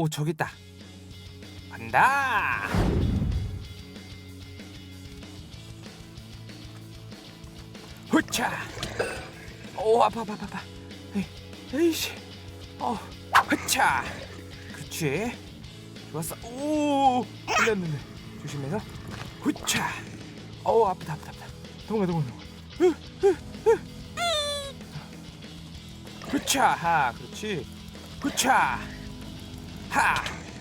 오 저기 있다. 간다. 후차. 오 아파 아파 아파, 아파. 에이, 에이씨. 어 후차. 그렇지. 좋았어. 오 흘렸는데 조심해서. 후차. 어 아프다 아프다 아프다. 도망가 도망가. 후차 하 그렇지. 후차. 하.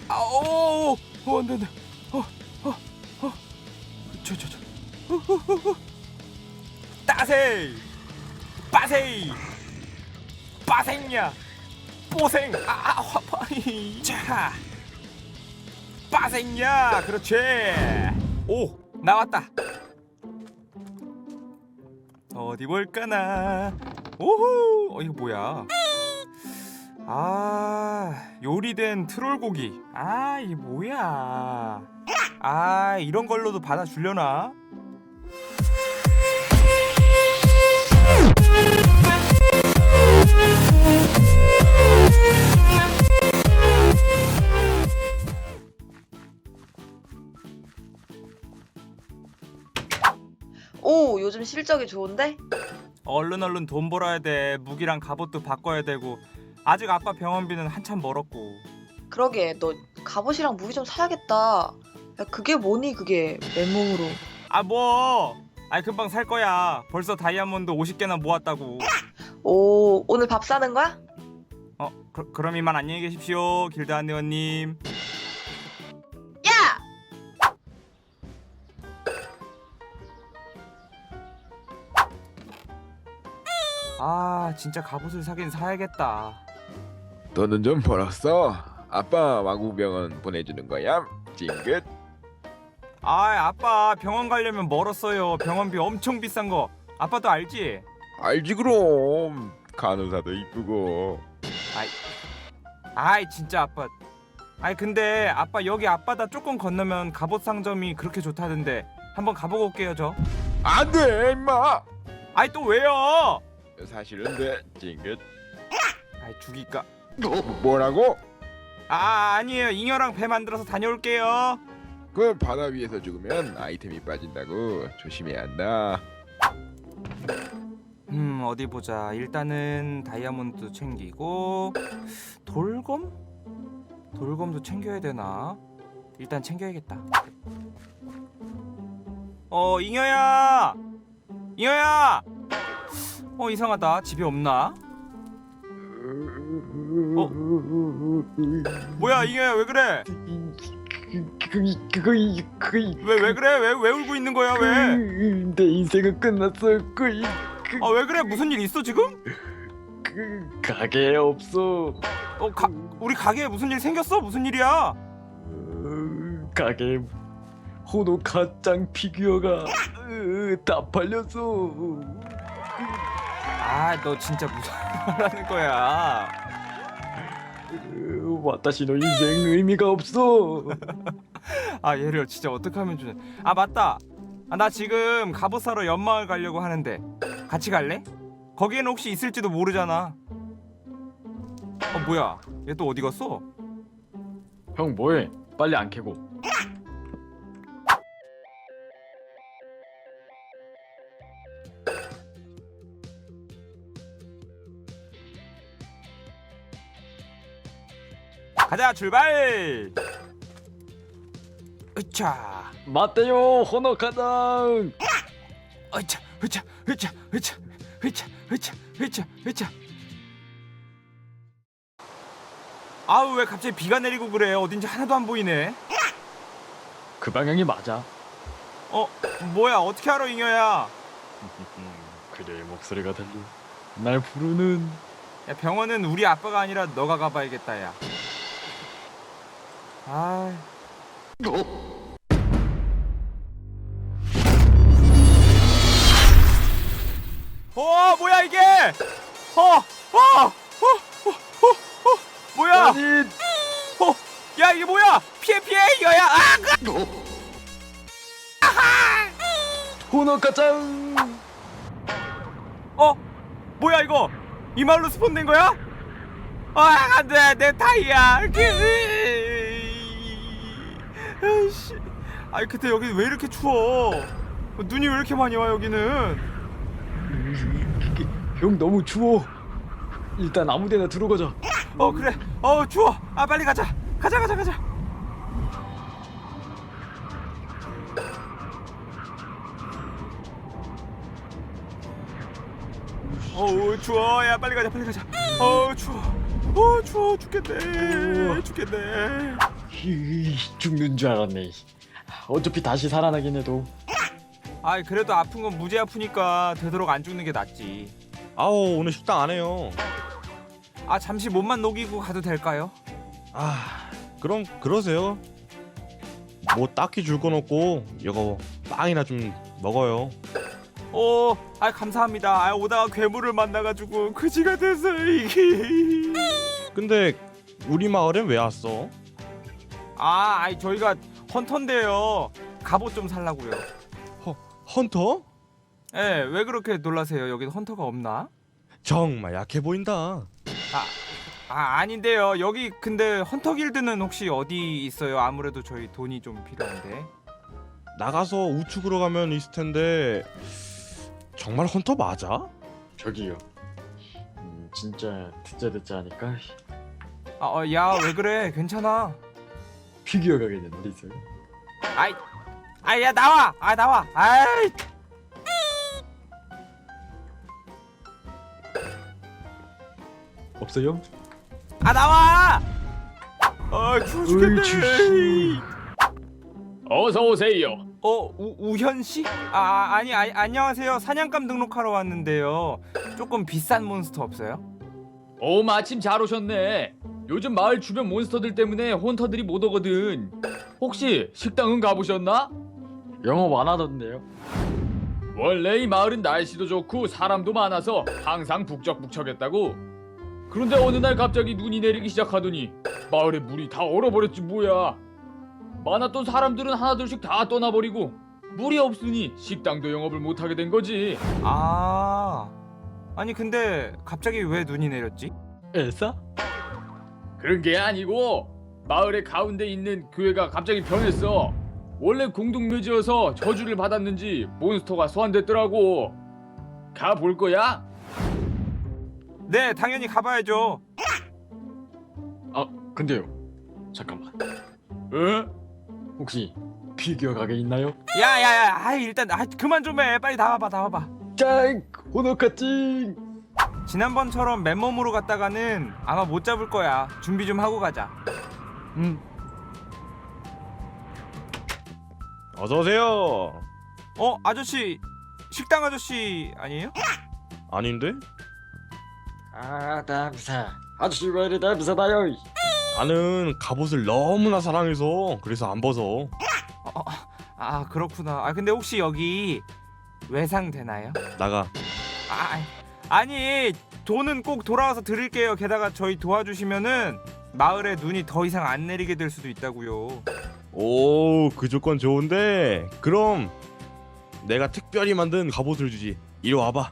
아 오. 어 안 돼 안 돼. 어 어 어. 저 저 저. 어, 어, 어, 어. 따세이. 빠세이. 빠생냐. 뽀생. 아, 아 화파이. 자. 빠생냐. 그렇지. 오 나왔다. 어디 볼까나. 오호. 어 이거 뭐야? 아 요리된 트롤 고기. 아 이게 뭐야? 아 이런 걸로도 받아주려나? 오, 요즘 실적이 좋은데? 얼른 얼른 돈 벌어야 돼. 무기랑 갑옷도 바꿔야 되고. 아직 아빠 병원비는 한참 멀었고. 그러게, 너 갑옷이랑 무기 좀 사야겠다. 야, 그게 뭐니, 그게, 맨몸으로. 아 뭐? 아이 금방 살 거야. 벌써 다이아몬드 50개나 모았다고. 오, 오늘 밥 사는 거야? 어 그, 그럼 이만 안녕히 계십시오, 길드 안내원님. 야! 아 진짜 갑옷을 사긴 사야겠다. 돈은 좀 벌었어. 아빠 마구병원 보내주는 거야. 찡긋. 아 아빠 병원 가려면 멀었어요. 병원비 엄청 비싼 거. 아빠도 알지? 알지 그럼. 간호사도 이쁘고. 아이 진짜 아빠. 아이 근데 아빠 여기 앞바다 조금 건너면 갑옷 상점이 그렇게 좋다던데 한번 가보고 올게요 저. 안돼 임마. 아이 또 왜요? 사실은 돼. 찡긋. 아이 죽일까? 뭐, 뭐라고? 아 아니에요 잉여랑 배 만들어서 다녀올게요. 그 바다 위에서 죽으면 아이템이 빠진다고 조심해야 한다. 음 어디 보자 일단은 다이아몬드 챙기고 돌검? 돌검도 챙겨야 되나? 일단 챙겨야겠다 어 잉여야 잉여야 어 이상하다 집에 없나? 뭐야 잉여야 왜 그래 그왜왜 그래 왜 왜 울고 있는 거야 왜? 내 인생은 끝났어. 그, 그, 아 왜 그래 무슨 일 있어 지금? 그 가게 없어. 어 가, 우리 가게에 무슨 일 생겼어 무슨 일이야? 어, 가게 호노 가짱 피규어가 으, 다 팔렸어. 아 너 진짜 무슨 말하는 거야? 으, 와타시노 인생 의미가 없어. 아 얘를 진짜 어떻게 하면 좋냐? 아 맞다. 아, 나 지금 갑옷 사러 연마을 가려고 하는데 같이 갈래? 거기에는 혹시 있을지도 모르잖아. 어 뭐야? 얘 또 어디 갔어? 형 뭐해? 빨리 안 캐고. 가자 출발! 으차, 맞대요 호노 가짱. 으차, 으차, 으차, 으차, 으차, 으차, 으차, 으차. 아우 왜 갑자기 비가 내리고 그래? 어딘지 하나도 안 보이네. 그 방향이 맞아. 어 뭐야? 어떻게 알아 잉여야? 그대의 목소리가 들려. 날 부르는 야 병원은 우리 아빠가 아니라 너가 가봐야겠다 야. 아. 어 뭐야 이게? 어, 어, 어, 어, 어, 어, 뭐야? 아니 어, 야 이게 뭐야? 피해 피해 이거야. 아, 그- 호노 가짱. 어, 뭐야 이거? 이 말로 스폰된 거야? 아 안돼 내 타이야. 그- 아이 근데 여기 왜 이렇게 추워? 눈이 왜 이렇게 많이 와 여기는? 형 너무 추워. 일단 아무데나 들어가자. 어 그래. 어 추워. 아 빨리 가자. 가자 가자 가자. 어우 추워. 야 빨리 가자 빨리 가자. 어우 추워. 어 추워 죽겠네. 죽겠네. 히, 죽는 줄 알았네. 어차피 다시 살아나긴 해도 아이 그래도 아픈 건 무지 아프니까 되도록 안 죽는 게 낫지. 아우 오늘 식당 안 해요. 아 잠시 몸만 녹이고 가도 될까요? 아 그럼 그러세요. 뭐 딱히 줄 건 없고 이거 빵이나 좀 먹어요. 어, 아 감사합니다. 아 오다가 괴물을 만나가지고 그지가 됐어요 이게. 근데 우리 마을엔 왜 왔어? 아, 아이 저희가 헌터인데요. 갑옷 좀 살라고요. 헌터? 예, 왜 그렇게 놀라세요? 여기 헌터가 없나? 정말 약해 보인다. 아, 아 아닌데요. 여기 근데 헌터 길드는 혹시 어디 있어요? 아무래도 저희 돈이 좀 필요한데. 나가서 우측으로 가면 있을 텐데 정말 헌터 맞아? 저기요. 음, 진짜 듣자 듣자 하니까 아, 어, 야, 왜 그래? 괜찮아. 피규어 가게는 어디 있어요? 아이, 아이, 야 나와, 아 나와, 아이. 없어요? 아 나와! 아 죽겠네. 어서 오세요. 어 우, 우현 씨? 아 아니 아니 안녕하세요 사냥감 등록하러 왔는데요. 조금 비싼 몬스터 없어요? 오 마침 잘 오셨네. 요즘 마을 주변 몬스터들 때문에 혼터들이 못 오거든. 혹시 식당은 가보셨나? 영업 안 하던데요. 원래 이 마을은 날씨도 좋고 사람도 많아서 항상 북적북적했다고. 그런데 어느 날 갑자기 눈이 내리기 시작하더니 마을에 물이 다 얼어버렸지 뭐야. 많았던 사람들은 하나둘씩 다 떠나버리고 물이 없으니 식당도 영업을 못하게 된 거지. 아 아니 근데 갑자기 왜 눈이 내렸지? 엘사? 그런 게 아니고 마을의 가운데 있는 교회가 갑자기 변했어. 원래 공동묘지여서 저주를 받았는지 몬스터가 소환됐더라고. 가 볼 거야? 네 당연히 가봐야죠. 아 근데요. 잠깐만. 응? 혹시 피규어 가게 있나요? 야야야 아 일단 아 그만 좀 해 빨리 나와봐 나와봐. 짱! 호노카찡! 지난번처럼 맨몸으로 갔다가는 아마 못 잡을 거야. 준비 좀 하고 가자. 음. 어서 오세요. 어 아저씨 식당 아저씨 아니에요? 아닌데? 아 남사. 아저씨 왜 이래 남사다요? 나는 갑옷을 너무나 사랑해서 그래서 안 벗어. 아 그렇구나. 아 근데 혹시 여기 외상 되나요? 나가. 아 아니, 아니 돈은 꼭 돌아와서 드릴게요. 게다가 저희 도와주시면은 마을에 눈이 더 이상 안 내리게 될 수도 있다고요. 오, 그 조건 좋은데. 그럼 내가 특별히 만든 갑옷을 주지. 이리 와봐.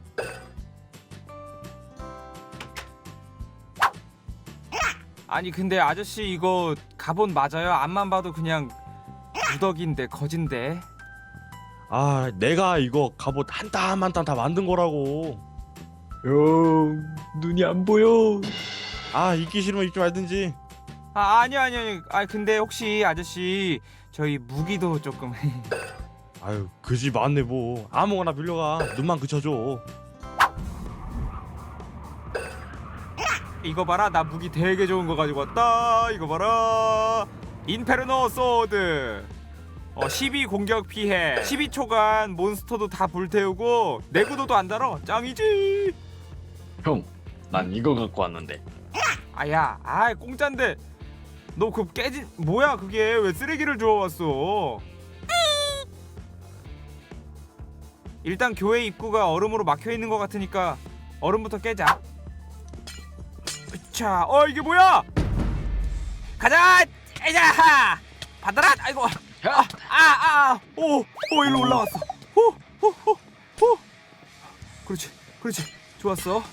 아니 근데 아저씨 이거 갑옷 맞아요? 앞만 봐도 그냥 무덕인데 거진데. 아, 내가 이거 갑옷 한 땀 한 땀 다 만든 거라고. 형 눈이 안 보여. 아, 입기 싫으면 입지 말든지. 아 아니요 아니요 아니요. 아 근데 혹시 아저씨 저희 무기도 조금 아유, 그지 많네 뭐. 아무거나 빌려가. 눈만 그쳐줘. 이거 봐라 나 무기 되게 좋은 거 가지고 왔다 이거 봐라 인페르노 소드 어, 12 공격 피해 12초간 몬스터도 다 불태우고 내구도도 안 달아 짱이지 형, 난 이거 갖고 왔는데. 아야 아 공짠데 너 그 깨진 뭐야 그게 왜 쓰레기를 주워왔어 일단 교회 입구가 얼음으로 막혀 있는 것 같으니까 얼음부터 깨자 자, 어 이게 뭐야? 가자, 에자, 받아라. 아이고, 아, 아, 아, 오, 오 일로 올라왔어. 오, 오, 오, 오. 그렇지, 그렇지, 좋았어.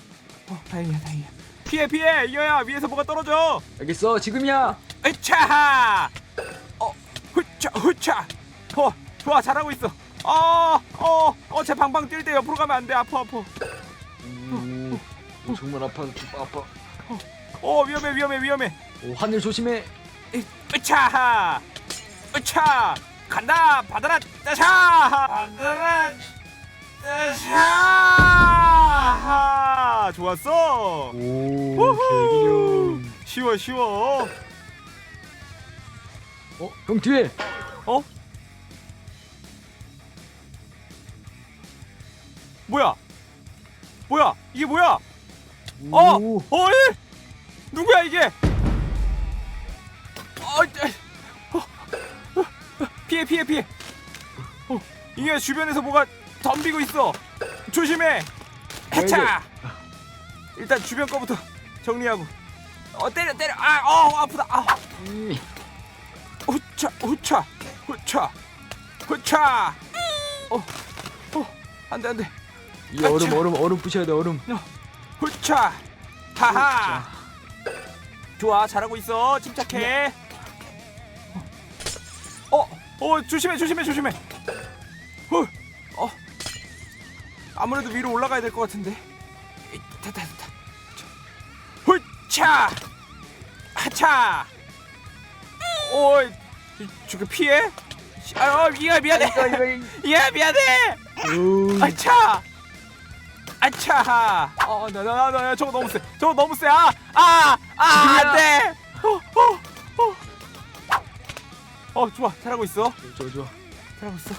어, 다행이야, 다행이야. 피해, 피해, 이거야 위에서 뭐가 떨어져. 알겠어, 지금이야. 에차, 어, 후차, 후차. 어 좋아 잘하고 있어. 어어어제 방방 뛸 때 옆으로 가면 안 돼. 아파 아파. 오, 오, 정말 아파 좀 아파. 어 위험해 위험해 위험해. 오, 하늘 조심해. 으차 으차 간다! 받아라 따샤! 받아라 따샤 좋았어 오 우후. 쉬워 쉬워 어? 형 뒤에 뭐야 뭐야 이게 뭐야 오, 어! 어, 이! 누구야 이게? 어, 에, 어, 어, 어, 피해 피해 피해. 어, 이게 주변에서 뭐가 덤비고 있어. 조심해. 해차. 일단 주변 거부터 정리하고. 어 때려 때려. 아, 어 아프다. 아, 음, 후차 후차 후차 후차. 어, 어, 안돼 안돼. 이 얼음 얼음 얼음 부셔야 돼 얼음. 후차. 하하. 좋아 잘하고 있어. 침착해. 어, 어 조심해 조심해 조심해. 후, 어. 아무래도 위로 올라가야 될 것 같은데 후차 하차 오 이, 저거 피해 아유 미안 미안해 예 미안해 오, 아차! 아차! 어, 나, 나, 나, 나, 저거 너무 세. 저거 너무 세. 아, 아, 아, 안 돼. 어, 어, 어. 어, 좋아. 잘하고 있어. 좋아 좋아 잘하고 있어.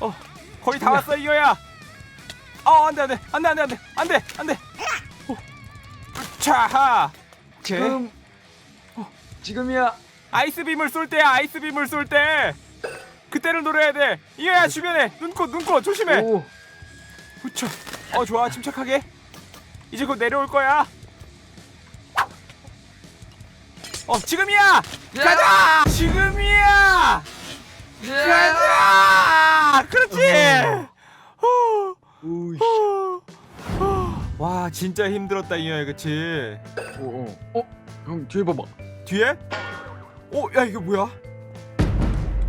어, 거의 다 왔어, 이거야. 어, 안 돼, 안 돼, 안 돼, 안 돼, 안 돼, 안 돼. 어, 차. 지금 지금이야 아이스 빔을 쏠 때야, 아이스 빔을 쏠 때. 그때를 노려야 돼. 이거야, 주변에. 눈꽃, 눈꽃, 조심해. 오 후쳐. 어 좋아 침착하게. 이제 곧 내려올 거야. 어 지금이야. 가자. 지금이야. 가자. 그렇지. 후, 후. 와 진짜 힘들었다 이거야 그치? 오, 어, 어, 형 뒤에 봐봐. 뒤에? 어, 야 이게 뭐야?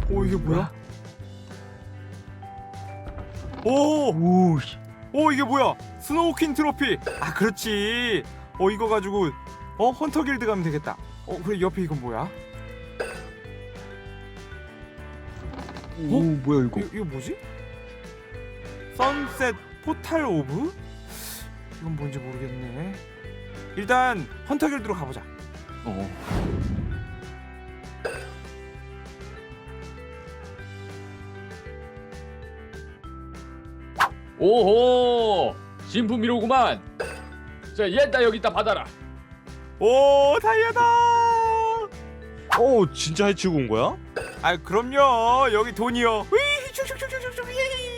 오 이게 뭐야? 오, 오, 오 이게 뭐야? 스노우퀸 트로피. 아 그렇지. 어 이거 가지고 어 헌터 길드 가면 되겠다. 어 그래 옆에 이건 뭐야? 오, 뭐야 이거? 이거, 이거 뭐지? 선셋 포탈 오브? 이건 뭔지 모르겠네. 일단 헌터 길드로 가보자. 어. 오호 진품이로구만 자 얘다 여기 있다 받아라 오 다이아다. 어 진짜 해치고 온 거야? 아 그럼요 여기 돈이요. 휘, 슉슉슉슉슉슉, 휘.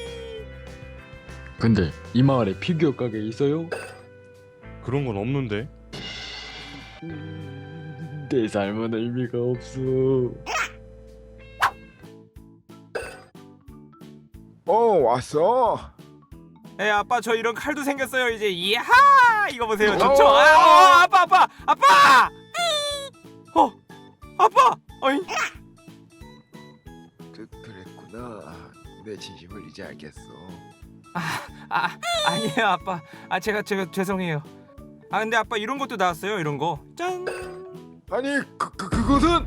근데 이 마을에 피규어 가게 있어요? 그런 건 없는데. 음, 내 삶은 의미가 없어. 어 왔어. 에 아빠 저 이런 칼도 생겼어요 이제 이야 이거 보세요 좋죠 아, 어, 아빠 아빠 아빠 어 아빠 어이 그, 그랬구나. 내 진심을 이제 알겠어. 아 아니에요 아빠. 아 제가 제가 죄송해요. 아 근데 아빠 이런 것도 나왔어요 이런 거 짠. 아니 그, 그 그것은